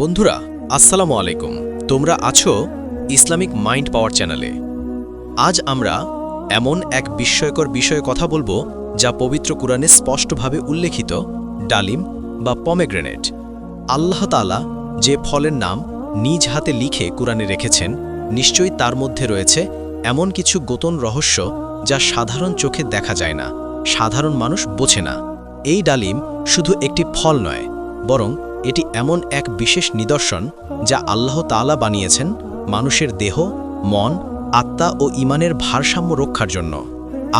বন্ধুরা, আসসালামু আলাইকুম। তোমরা আছো ইসলামিক মাইন্ড পাওয়ার চ্যানেলে। আজ আমরা এমন এক বিস্ময়কর বিষয়ে কথা বলব যা পবিত্র কোরআনে স্পষ্টভাবে উল্লেখিত ডালিম বা পমেগ্রেনেট। আল্লাহ তাআলা যে ফলের নাম নিজ হাতে লিখে কুরআনে রেখেছেন, নিশ্চয়ই তার মধ্যে রয়েছে এমন কিছু গোতন রহস্য যা সাধারণ চোখে দেখা যায় না, সাধারণ মানুষ বোঝে না। এই ডালিম শুধু একটি ফল নয়, বরং এটি এমন এক বিশেষ নিদর্শন যা আল্লাহ তাআলা বানিয়েছেন মানুষের দেহ, মন, আত্মা ও ইমানের ভারসাম্য রক্ষার জন্য।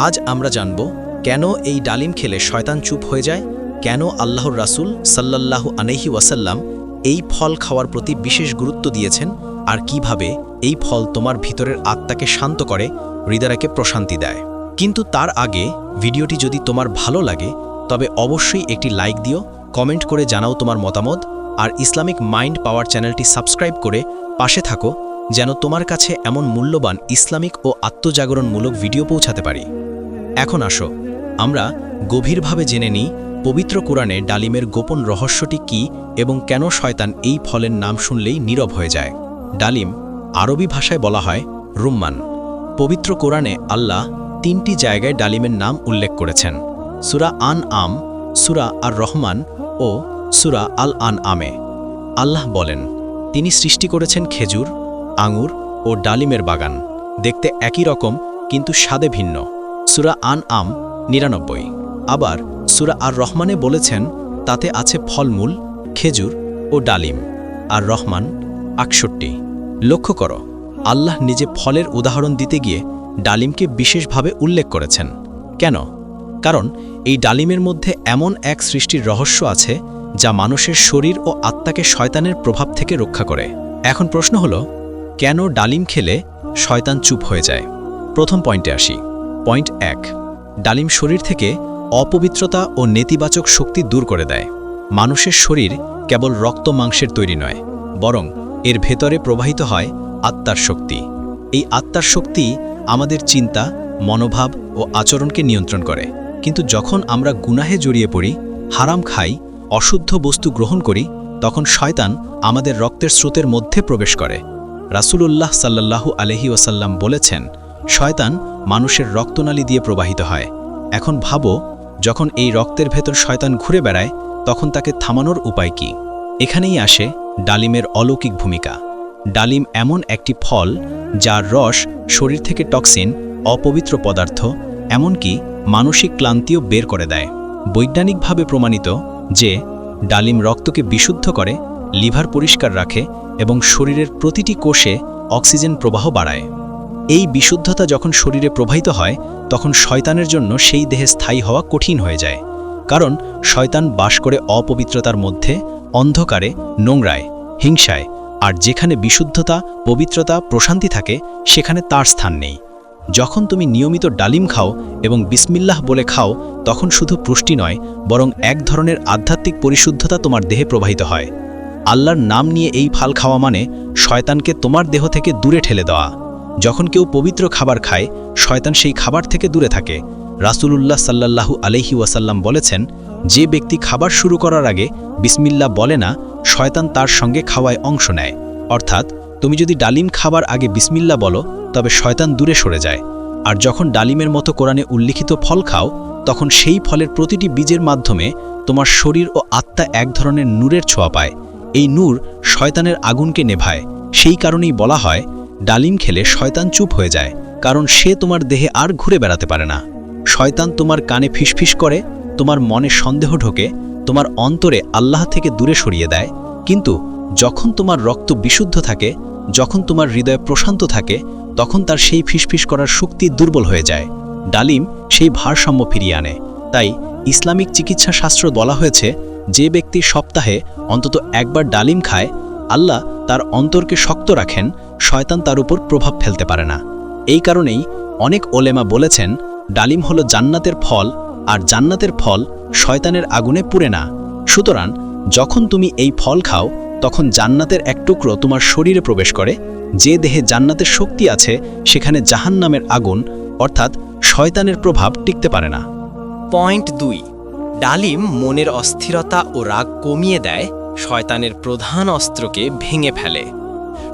আজ আমরা জানব কেন এই ডালিম খেলে শয়তান চুপ হয়ে যায়, কেন আল্লাহর রাসূল সাল্লাল্লাহু আলাইহি ওয়াসাল্লাম এই ফল খাওয়ার প্রতি বিশেষ গুরুত্ব দিয়েছেন আর কীভাবে এই ফল তোমার ভিতরের আত্মাকে শান্ত করে, হৃদয়কে প্রশান্তি দেয়। কিন্তু তার আগে ভিডিওটি যদি তোমার ভালো লাগে, তবে অবশ্যই একটি লাইক দিও কমেন্ট করে জানাও তোমার মতামত আর ইসলামিক মাইন্ড পাওয়ার চ্যানেলটি সাবস্ক্রাইব করে পাশে থাকো যেন তোমার কাছে এমন মূল্যবান ইসলামিক ও আত্মজাগরণমূলক ভিডিও পৌঁছাতে পারি। এখন আসো, আমরা গভীরভাবে জেনে নিই পবিত্র কোরআনে ডালিমের গোপন রহস্যটি কি এবং কেন শয়তান এই ফলের নাম শুনলেই নীরব হয়ে যায়। ডালিম আরবি ভাষায় বলা হয় রুম্মান। পবিত্র কোরআনে আল্লাহ তিনটি জায়গায় ডালিমের নাম উল্লেখ করেছেন। সুরা আন আম সুরা আর রহমান ও সুরা আল আন আমে আল্লাহ বলেন, তিনি সৃষ্টি করেছেন খেজুর, আঙুর ও ডালিমের বাগান। দেখতে একই রকম, কিন্তু স্বাদে ভিন্ন। সুরা আন আম নিরানব্বই। আবার সুরা আর রহমানে বলেছেন, তাতে আছে ফলমূল, খেজুর ও ডালিম। আর রহমান আকষট্টি লক্ষ্য করো, আল্লাহ নিজে ফলের উদাহরণ দিতে গিয়ে ডালিমকে বিশেষভাবে উল্লেখ করেছেন। কেন? কারণ এই ডালিমের মধ্যে এমন এক সৃষ্টির রহস্য আছে যা মানুষের শরীর ও আত্মাকে শয়তানের প্রভাব থেকে রক্ষা করে। এখন প্রশ্ন হলো, কেন ডালিম খেলে শয়তান চুপ হয়ে যায়? প্রথম পয়েন্টে আসি। পয়েন্ট এক, ডালিম শরীর থেকে অপবিত্রতা ও নেতিবাচক শক্তি দূর করে দেয়। মানুষের শরীর কেবল রক্ত মাংসের তৈরি নয়, বরং এর ভেতরে প্রবাহিত হয় আত্মার শক্তি। এই আত্মার শক্তি আমাদের চিন্তা, মনোভাব ও আচরণকে নিয়ন্ত্রণ করে। কিন্তু যখন আমরা গুনাহে জড়িয়ে পড়ি, হারাম খাই, অশুদ্ধ বস্তু গ্রহণ করি, তখন শয়তান আমাদের রক্তের স্রোতের মধ্যে প্রবেশ করে। রাসূলুল্লাহ সাল্লাল্লাহু আলহি ওসাল্লাম বলেছেন, শয়তান মানুষের রক্তনালী দিয়ে প্রবাহিত হয়। এখন ভাবো, যখন এই রক্তের ভেতর শয়তান ঘুরে বেড়ায়, তখন তাকে থামানোর উপায় কি? এখানেই আসে ডালিমের অলৌকিক ভূমিকা। ডালিম এমন একটি ফল, যার রস শরীর থেকে টক্সিন, অপবিত্র পদার্থ, এমনকি মানসিক ক্লান্তিও বের করে দেয়। বৈজ্ঞানিকভাবে প্রমাণিত যে, ডালিম রক্তকে বিশুদ্ধ করে, লিভার পরিষ্কার রাখে এবং শরীরের প্রতিটি কোষে অক্সিজেন প্রবাহ বাড়ায়। এই বিশুদ্ধতা যখন শরীরে প্রবাহিত হয়, তখন শয়তানের জন্য সেই দেহে স্থায়ী হওয়া কঠিন হয়ে যায়। কারণ শয়তান বাস করে অপবিত্রতার মধ্যে, অন্ধকারে, নোংরায়, হিংসায়, আর যেখানে বিশুদ্ধতা, পবিত্রতা, প্রশান্তি থাকে, সেখানে তার স্থান নেই। যখন তুমি নিয়মিত ডালিম খাও এবং বিসমিল্লাহ বলে খাও, তখন শুধু পুষ্টি নয়, বরং এক ধরনের আধ্যাত্মিক পরিশুদ্ধতা তোমার দেহে প্রবাহিত হয়। আল্লাহর নাম নিয়ে এই ফাল খাওয়া মানে শয়তানকে তোমার দেহ থেকে দূরে ঠেলে দেওয়া। যখন কেউ পবিত্র খাবার খায়, শয়তান সেই খাবার থেকে দূরে থাকে। রাসূলুল্লাহ সাল্লাল্লাহু আলহি ওয়াসাল্লাম বলেছেন, যে ব্যক্তি খাবার শুরু করার আগে বিসমিল্লা বলে না, শয়তান তার সঙ্গে খাওয়ায় অংশ নেয়। অর্থাৎ, তুমি যদি ডালিম খাবার আগে বিসমিল্লা বলো তবে শয়তান দূরে সরে যায়। আর যখন ডালিমের মতো কোরআনে উল্লিখিত ফল খাও, তখন সেই ফলের প্রতিটি বীজের মাধ্যমে তোমার শরীর ও আত্মা এক ধরনের নূরের ছোঁয়া পায়। এই নূর শয়তানের আগুনকে নেভায়। সেই কারণেই বলা হয়, ডালিম খেলে শয়তান চুপ হয়ে যায়, কারণ সে তোমার দেহে আর ঘুরে বেড়াতে পারে না। শয়তান তোমার কানে ফিসফিস করে, তোমার মনে সন্দেহ ঢোকে, তোমার অন্তরে আল্লাহ থেকে দূরে সরিয়ে দেয়। কিন্তু যখন তোমার রক্ত বিশুদ্ধ থাকে, যখন তোমার হৃদয় প্রশান্ত থাকে তখন তার সেই ফিসফিস করার শক্তি দুর্বল হয়ে যায়। ডালিম সেই ভারসাম্য ফিরিয়ে আনে। তাই ইসলামিক চিকিৎসা শাস্ত্র বলা হয়েছে, যে ব্যক্তি সপ্তাহে অন্তত একবার ডালিম খায়, আল্লাহ তার অন্তরকে শক্ত রাখেন, শয়তান তার উপর প্রভাব ফেলতে পারে না। এই কারণেই অনেক ওলেমা বলেছেন, ডালিম হলো জান্নাতের ফল, আর জান্নাতের ফল শয়তানের আগুনে পুড়ে না। সুতরাং যখন তুমি এই ফল খাও, তখন জান্নাতের এক টুকরো তোমার শরীরে প্রবেশ করে যে দেহে জান্নাতের শক্তি আছে, সেখানে জাহান্নামের আগুন, অর্থাৎ শয়তানের প্রভাব টিকতে পারে না। পয়েন্ট দুই, ডালিম মনের অস্থিরতা ও রাগ কমিয়ে দেয়, শয়তানের প্রধান অস্ত্রকে ভেঙে ফেলে।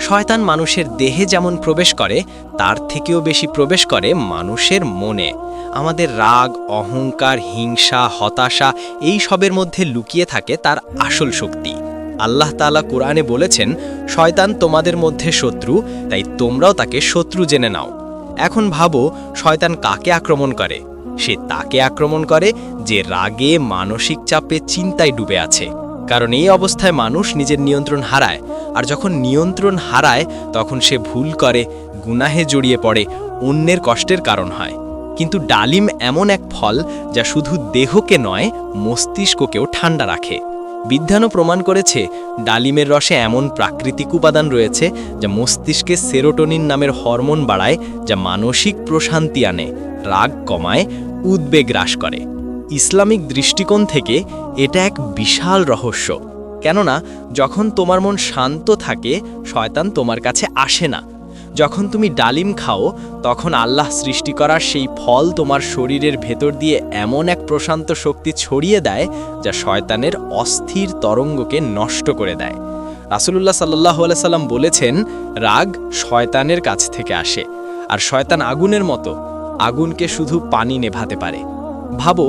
শয়তান মানুষের দেহে যেমন প্রবেশ করে, তার থেকেও বেশি প্রবেশ করে মানুষের মনে। আমাদের রাগ, অহংকার, হিংসা, হতাশা, এই সবের মধ্যে লুকিয়ে থাকে তার আসল শক্তি। আল্লাহ তাআলা কোরআনে বলেছেন, শয়তান তোমাদের মধ্যে শত্রু, তাই তোমরাও তাকে শত্রু জেনে নাও। এখন ভাবো, শয়তান কাকে আক্রমণ করে? সে তাকে আক্রমণ করে যে রাগে, মানসিক চাপে, চিন্তায় ডুবে আছে। কারণ এই অবস্থায় মানুষ নিজের নিয়ন্ত্রণ হারায়, আর যখন নিয়ন্ত্রণ হারায়, তখন সে ভুল করে, গুনাহে জড়িয়ে পড়ে, অন্যের কষ্টের কারণ হয়। কিন্তু ডালিম এমন এক ফল, যা শুধু দেহকে নয়, মস্তিষ্ককেও ঠান্ডা রাখে। বিজ্ঞানও প্রমাণ করেছে, ডালিমের রসে এমন প্রাকৃতিক উপাদান রয়েছে যা মস্তিষ্কে সেরোটোনিন নামের হরমোন বাড়ায়, যা মানসিক প্রশান্তি আনে, রাগ কমায়, উদ্বেগ হ্রাস করে। ইসলামিক দৃষ্টিকোণ থেকে এটা এক বিশাল রহস্য। কেননা, যখন তোমার মন শান্ত থাকে, শয়তান তোমার কাছে আসে না। যখন তুমি ডালিম খাও, তখন আল্লাহ সৃষ্টি করার সেই ফল তোমার শরীরের ভেতর দিয়ে এমন এক প্রশান্ত শক্তি ছড়িয়ে দেয়, যা শয়তানের অস্থির তরঙ্গকে নষ্ট করে দেয়। রাসুলুল্লাহ সাল্লাহ সাল্লাম বলেছেন, রাগ শয়তানের কাছ থেকে আসে, আর শয়তান আগুনের মতো, আগুনকে শুধু পানি নেভাতে পারে। ভাবো,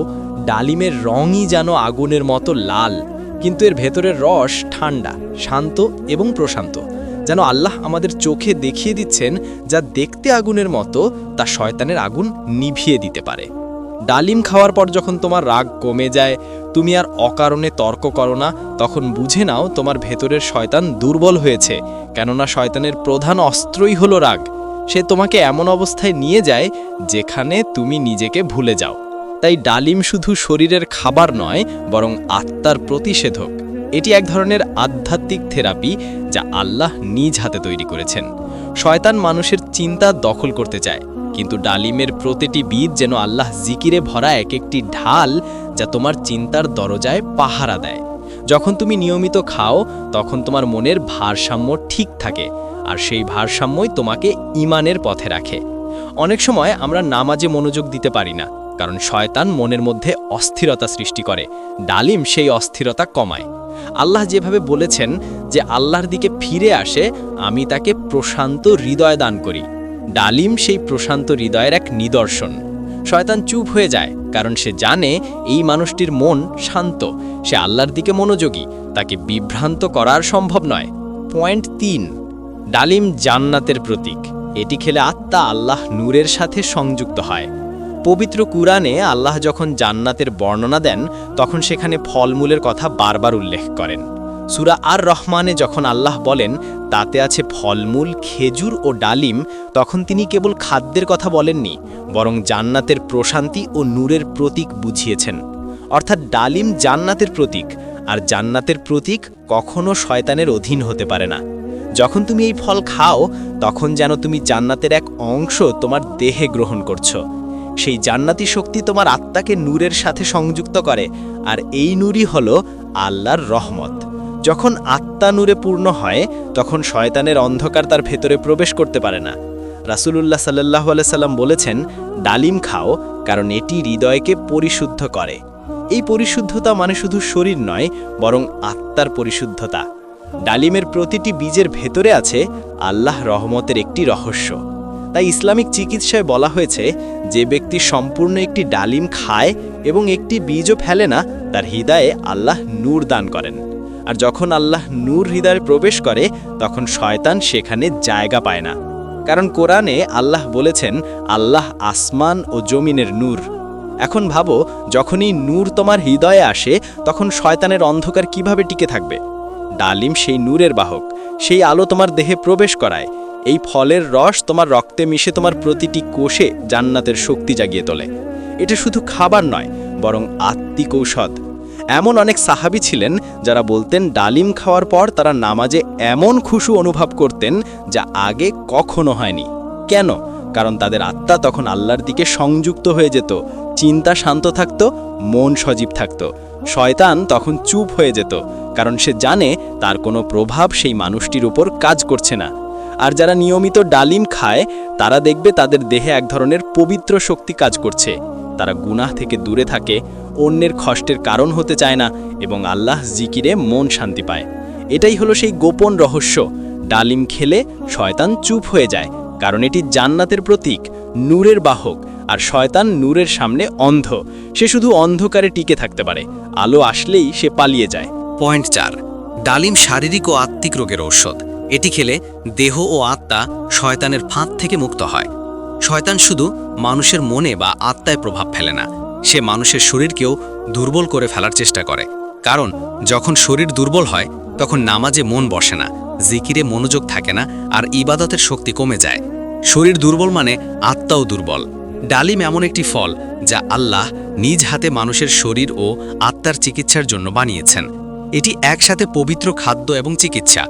ডালিমের রঙই যেন আগুনের মতো লাল, কিন্তু এর ভেতরের রস ঠান্ডা, শান্ত এবং প্রশান্ত। যেন আল্লাহ আমাদের চোখে দেখিয়ে দিচ্ছেন, যা দেখতে আগুনের মতো, তা শয়তানের আগুন নিভিয়ে দিতে পারে। ডালিম খাওয়ার পর যখন তোমার রাগ কমে যায়, তুমি আর অকারণে তর্ক করো না, তখন বুঝে নাও তোমার ভেতরের শয়তান দুর্বল হয়েছে, কেননা শয়তানের প্রধান অস্ত্রই হলো রাগ। সে তোমাকে এমন অবস্থায় নিয়ে যায়, যেখানে তুমি নিজেকে ভুলে যাও। তাই ডালিম শুধু শরীরের খাবার নয়, বরং আত্মার প্রতিষেধক। এটি এক ধরনের আধ্যাত্মিক থেরাপি যা আল্লাহ নিজ হাতে তৈরি করেছেন। শয়তান মানুষের চিন্তা দখল করতে চায়, কিন্তু ডালিমের প্রতিটি বীজ যেন আল্লাহ জিকিরে ভরা এক একটি ঢাল যা তোমার চিন্তার দরজায় পাহারা দেয়। যখন তুমি নিয়মিত খাও, তখন তোমার মনের ভারসাম্য ঠিক থাকে, আর সেই ভারসাম্যই তোমাকে ইমানের পথে রাখে। অনেক সময় আমরা নামাজে মনোযোগ দিতে পারি না, কারণ শয়তান মনের মধ্যে অস্থিরতা সৃষ্টি করে, ডালিম সেই অস্থিরতা কমায়। আল্লাহ যেভাবে বলেছেন যে আল্লাহর দিকে ফিরে আসে, আমি তাকে প্রশান্ত হৃদয় দান করি। ডালিম সেই প্রশান্ত হৃদয়ের এক নিদর্শন। শয়তান চুপ হয়ে যায়, কারণ সে জানে এই মানুষটির মন শান্ত। সে আল্লাহর দিকে মনোযোগী, তাকে বিভ্রান্ত করার সম্ভব নয়। পয়েন্ট তিন, ডালিম জান্নাতের প্রতীক। এটি খেলে আত্মা আল্লাহ নূরের সাথে সংযুক্ত হয়। পবিত্র কুরআনে আল্লাহ যখন জান্নাতের বর্ণনা দেন, তখন সেখানে ফলমূলের কথা বারবার উল্লেখ করেন। সুরা আর রহমানে যখন আল্লাহ বলেন, তাতে আছে ফলমূল, খেজুর ও ডালিম, তখন তিনি কেবল খাদ্যের কথা বলেননি, বরং জান্নাতের প্রশান্তি ও নূরের প্রতীক বুঝিয়েছেন। অর্থাৎ ডালিম জান্নাতের প্রতীক, আর জান্নাতের প্রতীক কখনও শয়তানের অধীন হতে পারে না। যখন তুমি এই ফল খাও, তখন যেন তুমি জান্নাতের এক অংশ তোমার দেহে গ্রহণ করছ। সেই জান্নাতি শক্তি তোমার আত্মাকে নূরের সাথে সংযুক্ত করে, আর এই নূরই হল আল্লাহর রহমত। যখন আত্মা নূরে পূর্ণ হয়, তখন শয়তানের অন্ধকার তার ভেতরে প্রবেশ করতে পারে না। রাসুলুল্লাহ সাল্লাহ সাল্লাম বলেছেন, ডালিম খাও, কারণ এটি হৃদয়কে পরিশুদ্ধ করে। এই পরিশুদ্ধতা মানে শুধু শরীর নয়, বরং আত্মার পরিশুদ্ধতা। ডালিমের প্রতিটি বীজের ভেতরে আছে আল্লাহ রহমতের একটি রহস্য। তাই ইসলামিক চিকিৎসায় বলা হয়েছে, যে ব্যক্তি সম্পূর্ণ একটি ডালিম খায় এবং একটি বীজও ফেলে না, তার হৃদয়ে আল্লাহ নূর দান করেন। আর যখন আল্লাহ নূর হৃদয়ে প্রবেশ করে, তখন শয়তান সেখানে জায়গা পায় না। কারণ কোরআনে আল্লাহ বলেছেন, আল্লাহ আসমান ও জমিনের নূর। এখন ভাবো, যখনই নূর তোমার হৃদয়ে আসে, তখন শয়তানের অন্ধকার কীভাবে টিকে থাকবে? ডালিম সেই নূরের বাহক, সেই আলো তোমার দেহে প্রবেশ করায়। এই ফলের রস তোমার রক্তে মিশে তোমার প্রতিটি কোষে জান্নাতের শক্তি জাগিয়ে তোলে। এটা শুধু খাবার নয়, বরং আত্মিক ঔষধ এমন অনেক সাহাবি ছিলেন যারা বলতেন, ডালিম খাওয়ার পর তারা নামাজে এমন খুশু অনুভব করতেন যা আগে কখনো হয়নি। কেন? কারণ তাদের আত্মা তখন আল্লাহর দিকে সংযুক্ত হয়ে যেত, চিন্তা শান্ত থাকত, মন সজীব থাকত। শয়তান তখন চুপ হয়ে যেত, কারণ সে জানে তার কোনো প্রভাব সেই মানুষটির উপর কাজ করছে না। আর যারা নিয়মিত ডালিম খায়, তারা দেখবে তাদের দেহে এক ধরনের পবিত্র শক্তি কাজ করছে। তারা গুনাহ থেকে দূরে থাকে, অন্যের কষ্টের কারণ হতে চায় না এবং আল্লাহ জিকিরে মন শান্তি পায়। এটাই হলো সেই গোপন রহস্য। ডালিম খেলে শয়তান চুপ হয়ে যায়, কারণ এটি জান্নাতের প্রতীক, নূরের বাহক, আর শয়তান নূরের সামনে অন্ধ। সে শুধু অন্ধকারে টিকে থাকতে পারে, আলো আসলেই সে পালিয়ে যায়। পয়েন্ট চার, ডালিম শারীরিক ও আত্মিক রোগের ঔষধ। এটি খেলে দেহ ও আত্মা শয়তানের ফাঁদ থেকে মুক্ত হয়। শয়তান শুধু মানুষের মনে বা আত্মায় প্রভাব ফেলে না, সে মানুষের শরীরকেও দুর্বল করে ফেলার চেষ্টা করে। কারণ, যখন শরীর দুর্বল হয়, তখন নামাজে মন বসে না, জিকিরে মনোযোগ থাকে না আর ইবাদতের শক্তি কমে যায়। শরীর দুর্বল মানে আত্মাও দুর্বল। ডালিম এমন একটি ফল যা আল্লাহ নিজ হাতে মানুষের শরীর ও আত্মার চিকিৎসার জন্য বানিয়েছেন। এটি একসাথে পবিত্র খাদ্য এবং চিকিৎসা।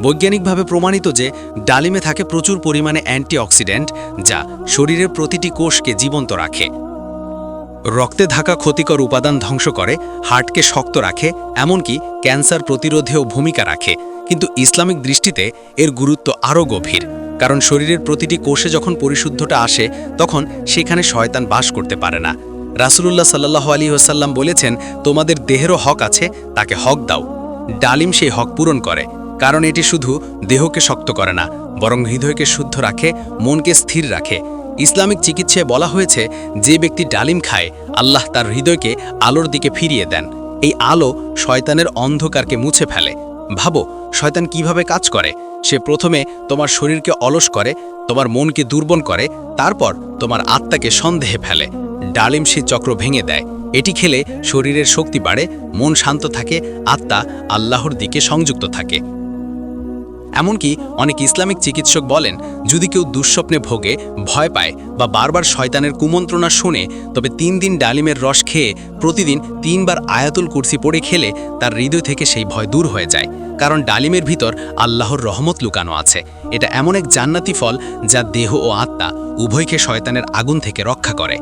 বৈজ্ঞানিকভাবে প্রমাণিত যে ডালিমে থাকে প্রচুর পরিমাণে অ্যান্টিঅক্সিডেন্ট, যা শরীরের প্রতিটি কোষকে জীবন্ত রাখে। রক্তে থাকা ক্ষতিকর উপাদান ধ্বংস করে, হার্টকে শক্ত রাখে, এমনকি ক্যান্সার প্রতিরোধেও ভূমিকা রাখে। কিন্তু ইসলামিক দৃষ্টিতে এর গুরুত্ব আরও গভীর, কারণ শরীরের প্রতিটি কোষে যখন পরিশুদ্ধটা আসে, তখন সেখানে শয়তান বাস করতে পারে না। রাসুলুল্লাহ সাল্লাহ আলী ওসাল্লাম বলেছেন, তোমাদের দেহেরও হক আছে, তাকে হক দাও। ডালিম সেই হক পূরণ করে। কারণ এটি শুধু দেহকে শক্ত করে না, বরং হৃদয়কে শুদ্ধ রাখে, মনকে স্থির রাখে। ইসলামিক চিকিৎসায় বলা হয়েছে, যে ব্যক্তি ডালিম খায়, আল্লাহ তার হৃদয়কে আলোর দিকে ফিরিয়ে দেন। এই আলো শয়তানের অন্ধকারকে মুছে ফেলে। ভাবো, শয়তান কীভাবে কাজ করে? সে প্রথমে তোমার শরীরকে অলস করে, তোমার মনকে দুর্বল করে, তারপর তোমার আত্মাকে সন্দেহে ফেলে। ডালিম সে চক্র ভেঙে দেয়। এটি খেলে শরীরের শক্তি বাড়ে, মন শান্ত থাকে, আত্মা আল্লাহর দিকে সংযুক্ত থাকে। এমনকি অনেক ইসলামিক চিকিৎসক বলেন, যদি কেউ দুঃস্বপ্নে ভোগে, ভয় পায় বা বারবার শয়তানের কুমন্ত্রণা শুনে, তবে তিন দিন ডালিমের রস খেয়ে প্রতিদিন তিনবার আয়াতুল কুরসি পড়ে খেলে তার হৃদয় থেকে সেই ভয় দূর হয়ে যায়। কারণ ডালিমের ভিতর আল্লাহর রহমত লুকানো আছে। এটা এমন এক জান্নাতি ফল যা দেহ ও আত্মা উভয়কে শয়তানের আগুন থেকে রক্ষা করে।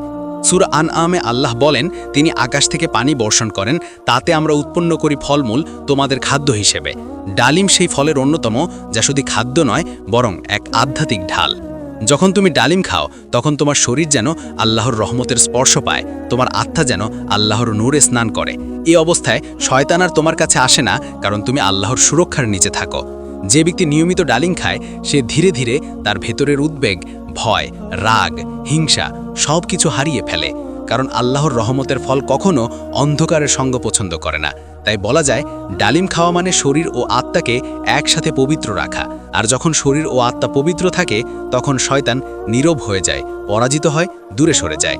সুর আন আমে আল্লাহ বলেন, তিনি আকাশ থেকে পানি বর্ষণ করেন, তাতে আমরা উৎপন্ন করি ফলমূল তোমাদের খাদ্য হিসেবে। ডালিম সেই ফলের অন্যতম, যা শুধু খাদ্য নয়, বরং এক আধ্যাত্মিক ঢাল। যখন তুমি ডালিম খাও, তখন তোমার শরীর যেন আল্লাহর রহমতের স্পর্শ পায়, তোমার আত্মা যেন আল্লাহর নূরে স্নান করে। এই অবস্থায় শয়তান আর তোমার কাছে আসে না, কারণ তুমি আল্লাহর সুরক্ষার নিচে থাকো। যে ব্যক্তি নিয়মিত ডালিম খায়, সে ধীরে ধীরে তার ভেতরের উদ্বেগ, ভয়, রাগ, হিংসা সব কিছু হারিয়ে ফেলে, কারণ আল্লাহর রহমতের ফল কখনো অন্ধকারের সঙ্গ পছন্দ করে না। তাই বলা যায়, ডালিম খাওয়া মানে শরীর ও আত্মাকে একসাথে পবিত্র রাখা, আর যখন শরীর ও আত্মা পবিত্র থাকে, তখন শয়তান নীরব হয়ে যায়, পরাজিত হয়, দূরে সরে যায়।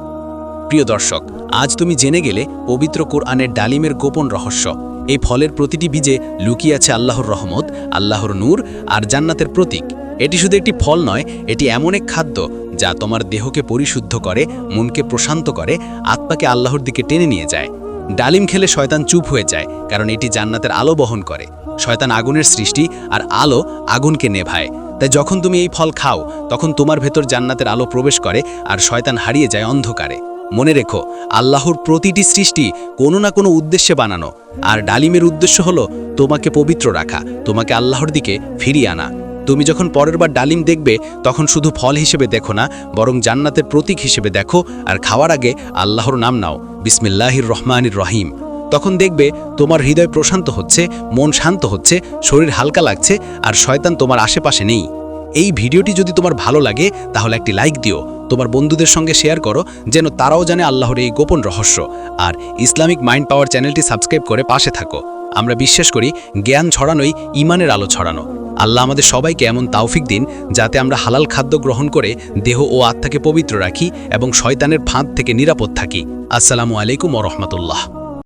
প্রিয় দর্শক, আজ তুমি জেনে গেলে পবিত্র কোরআনের ডালিমের গোপন রহস্য। এই ফলের প্রতিটি বীজে লুকিয়ে আছে আল্লাহর রহমত, আল্লাহর নূর আর জান্নাতের প্রতীক। এটি শুধু একটি ফল নয়, এটি এমন এক খাদ্য যা তোমার দেহকে পরিশুদ্ধ করে, মনকে প্রশান্ত করে, আত্মাকে আল্লাহর দিকে টেনে নিয়ে যায়। ডালিম খেলে শয়তান চুপ হয়ে যায়, কারণ এটি জান্নাতের আলো বহন করে। শয়তান আগুনের সৃষ্টি আর আলো আগুনকে নেভায়। তাই যখন তুমি এই ফল খাও, তখন তোমার ভেতর জান্নাতের আলো প্রবেশ করে আর শয়তান হারিয়ে যায় অন্ধকারে। মনে রেখো, আল্লাহর প্রতিটি সৃষ্টি কোনো না কোনো উদ্দেশ্যে বানানো। আর ডালিমের উদ্দেশ্য হলো তোমাকে পবিত্র রাখা, তোমাকে আল্লাহর দিকে ফিরিয়ে আনা। তুমি যখন পরের বার ডালিম দেখবে, তখন শুধু ফল হিসেবে দেখো না, বরং জান্নাতের প্রতীক হিসেবে দেখো আর খাওয়ার আগে আল্লাহর নাম নাও, বিসমিল্লাহির রহমানির রহিম। তখন দেখবে তোমার হৃদয় প্রশান্ত হচ্ছে, মন শান্ত হচ্ছে, শরীর হালকা লাগছে আর শয়তান তোমার আশেপাশে নেই। এই ভিডিওটি যদি তোমার ভালো লাগে, তাহলে একটি লাইক দিও, তোমার বন্ধুদের সঙ্গে শেয়ার করো, যেন তারাও জানে আল্লাহর এই গোপন রহস্য। আর ইসলামিক মাইন্ড পাওয়ার চ্যানেলটি সাবস্ক্রাইব করে পাশে থাকো। আমরা বিশ্বাস করি, জ্ঞান ছড়ানোই ইমানের আলো ছড়ানো। আল্লাহ আমাদের সবাইকে এমন তাওফিক দিন যাতে আমরা হালাল খাদ্য গ্রহণ করে দেহ ও আত্মাকে পবিত্র রাখি এবং শয়তানের ফাঁদ থেকে নিরাপদ থাকি। আসসালামু আলাইকুম রহমতুল্লাহ।